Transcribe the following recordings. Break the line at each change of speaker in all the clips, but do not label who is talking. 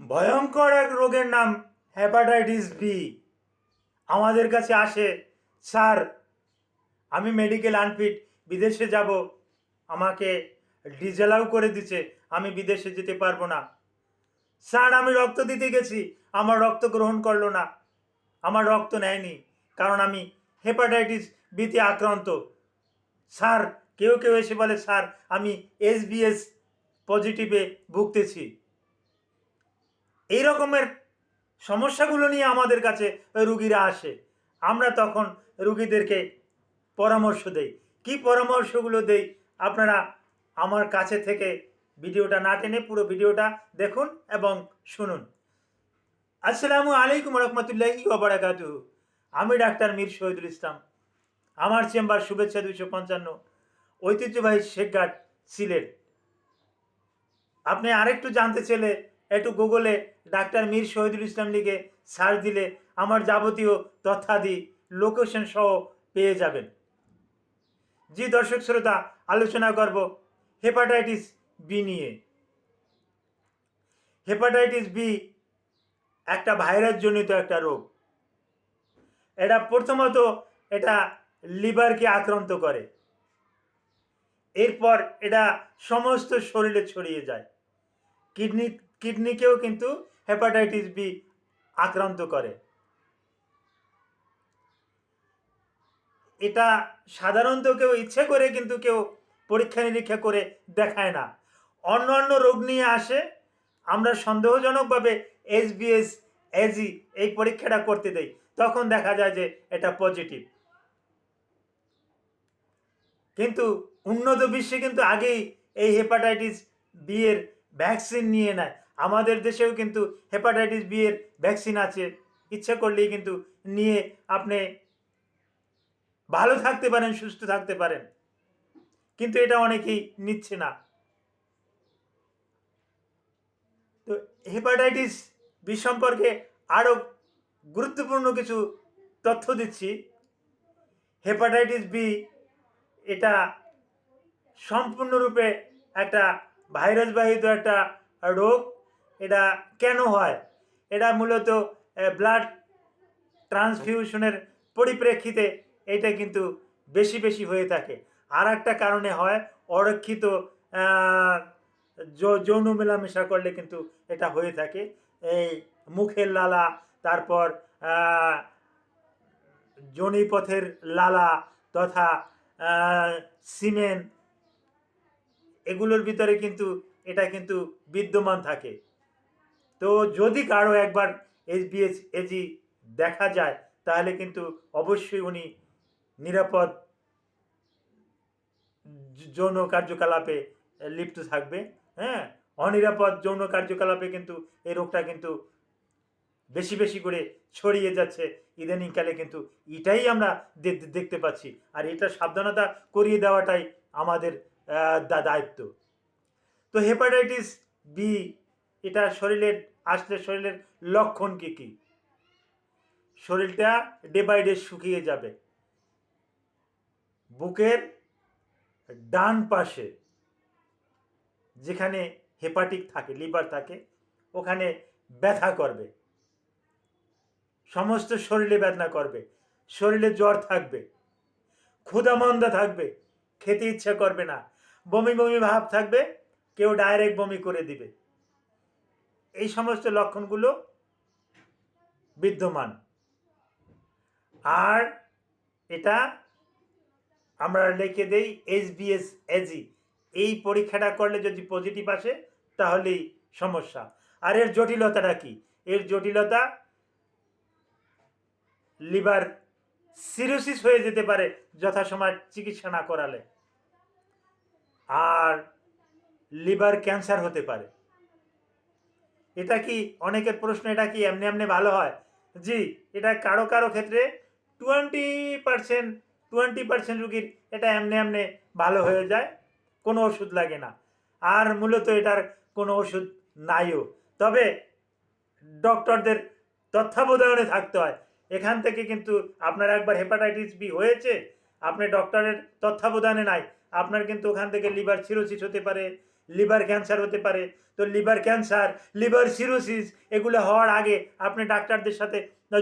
ভয়ঙ্কর এক রোগের নাম হ্যাপাটাইটিস বি আমাদের কাছে আসে, স্যার, আমি মেডিকেল আনফিট বিদেশে যাব। আমাকে ডিজেলাও করে দিচ্ছে, আমি বিদেশে যেতে পারব না। স্যার, আমি রক্ত দিতে গেছি, আমার রক্ত গ্রহণ করল না। আমার রক্ত নেয়নি, কারণ আমি হেপাটাইটিস বিতে আক্রান্ত। স্যার, কেউ কেউ এসে বলে, স্যার, আমি এসবিএস পজিটিভে ভুগতেছি। এই রকমের সমস্যাগুলো নিয়ে আমাদের কাছে রুগীরা আসে। আমরা তখন রুগীদেরকে পরামর্শ দেই। কি পরামর্শগুলো দেই? আপনারা আমার কাছে থেকে ভিডিওটা না টেনে পুরো ভিডিওটা দেখুন এবং শুনুন। আসসালামু আলাইকুম রহমতুল্লাহি ওবরাকাতু আমি ডাক্তার মীর শহীদুল ইসলাম। আমার চেম্বার শুভেচ্ছা দুইশো পঞ্চান্ন। ঐতিহ্যবাহী শেখ শেখঘাট সিলেট। আপনি আরেকটু জানতে চাইলে একটু গুগলে ডাক্তার মীর শহীদুল ইসলাম লিখে সার্চ দিলে আমার যাবতীয় তথ্যাদি লোকেশন সহ পেয়ে যাবেন। জি দর্শক শ্রোতা, আলোচনা করব হেপাটাইটিস বি নিয়ে। হেপাটাইটিস বি একটা ভাইরাস জনিত একটা রোগ। এটা প্রথমত এটা লিভারকে আক্রান্ত করে। এরপর এটা সমস্ত শরীরে ছড়িয়ে যায়। কিডনি কিডনিকেও কিন্তু হেপাটাইটিস বি আক্রান্ত করে। এটা সাধারণত কেউ ইচ্ছে করে কিন্তু কেউ পরীক্ষা নিরীক্ষা করে দেখায় না। অন্য অন্য রোগ নিয়ে আসে, আমরা সন্দেহজনকভাবে এসবিএস এজি এই পরীক্ষাটা করতে দেই, তখন দেখা যায় যে এটা পজিটিভ। কিন্তু উন্নত বিশ্বে কিন্তু আগেই এই হেপাটাইটিস বি এর ভ্যাকসিন নিয়ে নেয়। আমাদের দেশেও কিন্তু হেপাটাইটিস বি এর ভ্যাকসিন আছে। ইচ্ছা করলেই কিন্তু নিয়ে আপনি ভালো থাকতে পারেন, সুস্থ থাকতে পারেন। কিন্তু এটা অনেকেই নিচ্ছে না। তো হেপাটাইটিস বি সম্পর্কে আরও গুরুত্বপূর্ণ কিছু তথ্য দিচ্ছি। হেপাটাইটিস বি এটা সম্পূর্ণরূপে একটা ভাইরাসবাহিত একটা রোগ। এটা কেন হয়? এটা মূলত ব্লাড ট্রান্সফিউশনের পরিপ্রেক্ষিতে এটা কিন্তু বেশি বেশি হয়ে থাকে। আর একটা কারণে হয় অরক্ষিত যৌন মেলামেশা করলে কিন্তু এটা হয়ে থাকে। এই মুখের লালা তারপর আহ, যোনিপথের লালা তথা সিমেন্ট এগুলোর ভিতরে কিন্তু এটা কিন্তু বিদ্যমান থাকে। তো যদি কারও একবার এসবিএস এজি দেখা যায়, তাহলে কিন্তু অবশ্যই উনি নিরাপদ যৌন কার্যকলাপে লিপ্ত থাকবে হ্যাঁ? অনিরাপদ যৌন কার্যকলাপে কিন্তু এই রোগটা কিন্তু বেশি বেশি করে ছড়িয়ে যাচ্ছে। ইদানিংকালে কিন্তু এটাই আমরা দেখতে পাচ্ছি। আর এটা সাবধানতা করিয়ে দেওয়াটাই আমাদের দায়িত্ব। তো হেপাটাইটিস বি, এটা শরীরের আসলে শরীরের লক্ষণ কী কী? শরীরটা ডে বাই ডে শুকিয়ে যাবে। বুকের ডান পাশে যেখানে হেপাটিক থাকে লিভার থাকে, ওখানে ব্যথা করবে। সমস্ত শরীরে ব্যথা করবে। শরীরে জ্বর থাকবে। ক্ষুধামন্দা থাকবে। খেতে ইচ্ছা করবে না। বমি বমি ভাব থাকবে। কেউ ডাইরেক্ট বমি করে দিবে। এই সমস্ত লক্ষণগুলো বিদ্যমান। আর এটা আমরা লিখে দেই এসবিএস এজি। এই পরীক্ষাটা করলে যদি পজিটিভ আসে, তাহলেই সমস্যা। আর এর জটিলতাটা কি? এর জটিলতা লিভার সিরোসিস হয়ে যেতে পারে যথাসময় চিকিৎসা না করালে। আর লিভার ক্যান্সার হতে পারে। এটা কি অনেকের প্রশ্ন, এটা কি এমনি এমনি ভালো হয়? জি, এটা কারও কারও ক্ষেত্রে টোয়েন্টি পার্সেন্ট টোয়েন্টি পার্সেন্ট রুগীর এটা এমনি এমনি ভালো হয়ে যায়, কোনো ওষুধ লাগে না। আর মূলত এটার কোনো ওষুধ নাইও। তবে ডক্টরদের তত্ত্বাবধানে থাকতে হয়। এখান থেকে কিন্তু আপনার একবার হেপাটাইটিস বি হয়েছে, আপনি ডক্টরের তত্ত্বাবধানে নাই, আপনার কিন্তু ওখান থেকে লিভার সিরোসিস হতে পারে লিভার ক্যান্সার হতে পারে। তো লিভার ক্যান্সার, লিভার সিরোসিস এগুলো হওয়ার আগে আপনি ডাক্তারদের সাথে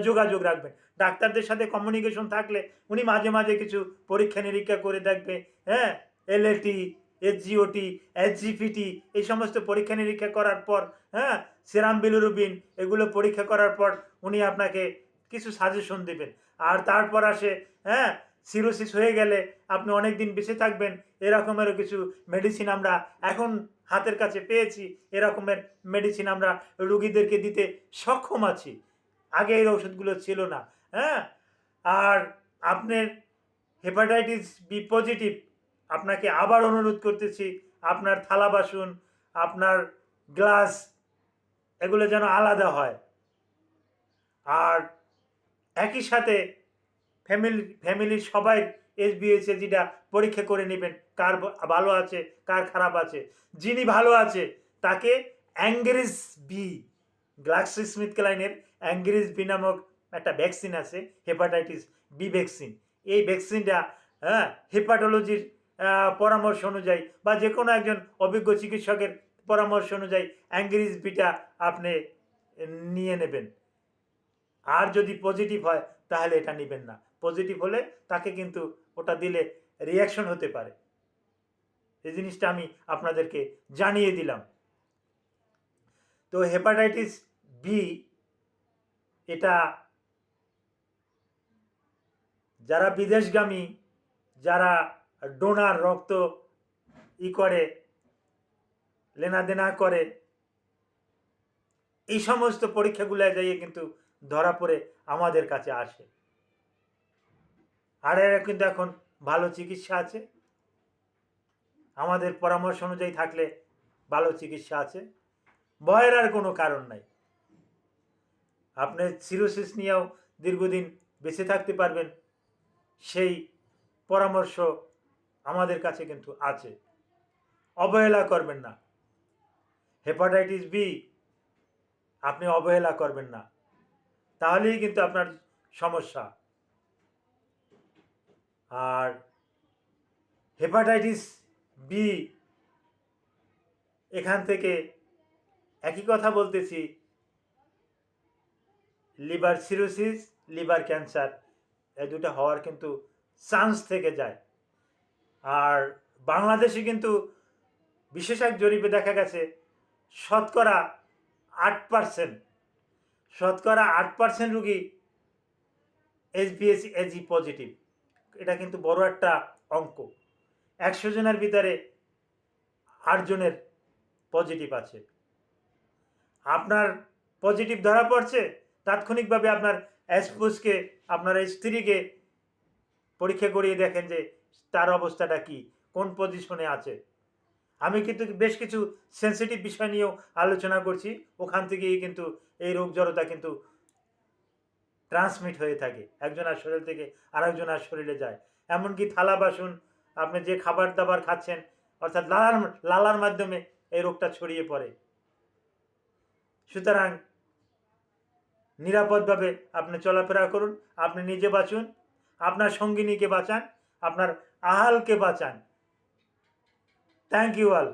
যোগাযোগ রাখবেন। ডাক্তারদের সাথে কমিউনিকেশন থাকলে উনি মাঝে মাঝে কিছু পরীক্ষা নিরীক্ষা করে দেখবে হ্যাঁ? এলএটি এইচজিওটি এইচজিপিটি এই সমস্ত পরীক্ষা নিরীক্ষা করার পর হ্যাঁ? সেরাম বিলুরুবিন, এগুলো পরীক্ষা করার পর উনি আপনাকে কিছু সাজেশন দেবেন। আর তারপর আসে হ্যাঁ? সিরোসিস হয়ে গেলে আপনি অনেক দিন বেঁচে থাকবেন। এরকমেরও কিছু মেডিসিন আমরা এখন হাতের কাছে পেয়েছি। এরকমের মেডিসিন আমরা রুগীদেরকে দিতে সক্ষম আছি। আগে এই ওষুধগুলো ছিল না হ্যাঁ? আর আপনার হেপাটাইটিস বি পজিটিভ আপনাকে আবার অনুরোধ করতেছি, আপনার থালা বাসন, আপনার গ্লাস এগুলো যেন আলাদা হয়। আর একই সাথে ফ্যামিলি ফ্যামিলির সবাই এস যেটা পরীক্ষা করে নেবেন, কার ভালো আছে, কার খারাপ আছে। যিনি ভালো আছে, তাকে অ্যাঙ্গেরিস বি গ্লাক্সি স্মিথ ক্লাইনের অ্যাঙ্গেরিস বি নামক একটা ভ্যাকসিন আছে হেপাটাইটিস বি ভ্যাকসিন এই ভ্যাকসিনটা হ্যাঁ হেপাটোলজির পরামর্শ অনুযায়ী বা যে কোনো একজন অভিজ্ঞ চিকিৎসকের পরামর্শ অনুযায়ী অ্যাঙ্গেরিস বিটা আপনি নিয়ে নেবেন। আর যদি পজিটিভ হয়, তাহলে এটা নেবেন না। পজিটিভ হলে তাকে কিন্তু ওটা দিলে রিয়াকশন হতে পারে। এই জিনিসটা আমি আপনাদেরকে জানিয়ে দিলাম। তো হেপাটাইটিস বি এটা যারা বিদেশগামী, যারা ডোনার রক্ত ই করে লেনাদেনা করে, এই সমস্ত পরীক্ষাগুলো যাইয়ে কিন্তু ধরা পড়ে আমাদের কাছে আসে। এরা কিন্তু এখন ভালো চিকিৎসা আছে। আমাদের পরামর্শ অনুযায়ী থাকলে ভালো চিকিৎসা আছে। ভয়ের আর কোনো কারণ নাই। আপনি সিরোসিস নিয়েও দীর্ঘদিন বেঁচে থাকতে পারবেন, সেই পরামর্শ আমাদের কাছে কিন্তু আছে। অবহেলা করবেন না। হেপাটাইটিস বি আপনি অবহেলা করবেন না। তাহলেই কিন্তু আপনার সমস্যা। আর হেপাটাইটিস বি এখান থেকে একই কথা বলতেছি, লিভার সিরোসিস, লিভার ক্যান্সার, এই দুটো হওয়ার কিন্তু চান্স থেকে যায়। আর বাংলাদেশে কিন্তু বিশেষ এক জরিপে দেখা গেছে, শতকরা আট পার্সেন্ট শতকরা আট পার্সেন্ট রুগী এইচবিএস এজি পজিটিভ এটা কিন্তু বড় একটা অঙ্ক। একশো জনের ভিতরে আটজনের পজিটিভ আছে। আপনার পজিটিভ ধরা পড়ছে, তাৎক্ষণিকভাবে আপনার অ্যাসপোসকে আপনার স্ত্রীকে পরীক্ষা করিয়ে দেখেন যে তার অবস্থাটা কি, কোন পজিশনে আছে। আমি কিন্তু বেশ কিছু সেন্সিটিভ বিষয় নিয়েও আলোচনা করছি, ওখান থেকেই কিন্তু এই রোগ জড়তা কিন্তু ট্রান্সমিট হয়ে থাকে। একজনের শরীর থেকে আরেকজনের শরীরে যায়। এমনকি থালা বাসন, আপনি যে খাবার দাবার খাচ্ছেন, অর্থাৎ লালার লালার মাধ্যমে এই রোগটা ছড়িয়ে পড়ে। সুতরাং নিরাপদভাবে আপনি চলাফেরা করুন, আপনি নিজে বাঁচুন, আপনার সঙ্গিনীকে বাঁচান, আপনার আহালকে বাঁচান। Thank you all